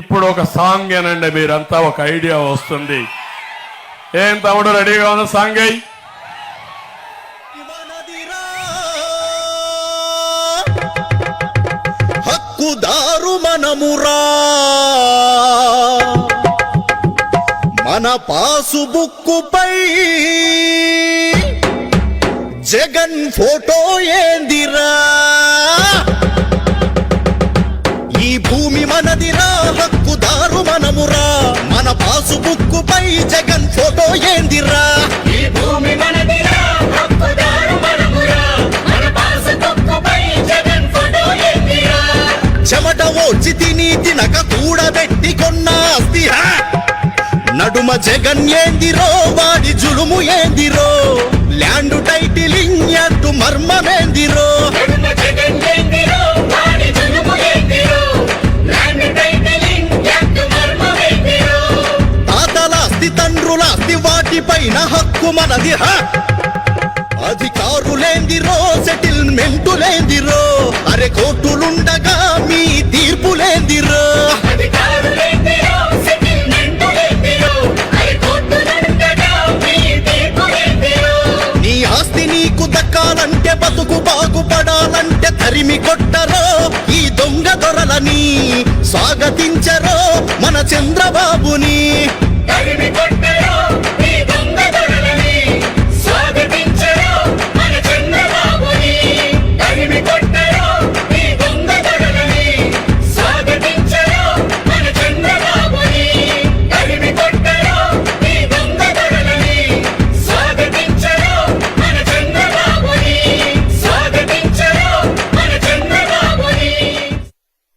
ఇప్పుడు ఒక సాంగ్ ఏనండి మీరంతా ఒక ఐడియా వస్తుంది. ఏం తమ్ముడు రెడీగా ఉన్న సాంగ్ అయ్యి హక్కుదారు మనమురా. మన పాసు బుక్కుపై జగన్ ఫోటో ఏందిరా? బుక్కుపై జగన్ ఫోటో ఏందిరా? ఈ భూమి మనదిరా హక్కుదారు మనమురా. మన పాసుబుక్కుపై జగన్ ఫోటో ఎత్తిరా చెమట ఓచి తిని తినక కూడబెట్టి కొన్న ఆస్తి హా! నడుమ జగన్ ఏందిరో వాడి జులుము ఏందిరో? తాతలాస్తి తండ్రులాస్తి వాటిపైన హక్కు మనది! అధికారులేందిరో సెటిల్మెంటులేందిరో అరే కోర్టులుండగా మీ తీర్పులేందిరో నీ ఆస్తి నీకు దక్కాలంటే బతుకు బాగుపడాలంటే తరిమి కొట్టరో. ఈ దొంగ దొరలని స్వాగతించరో మన చంద్రబాబుని.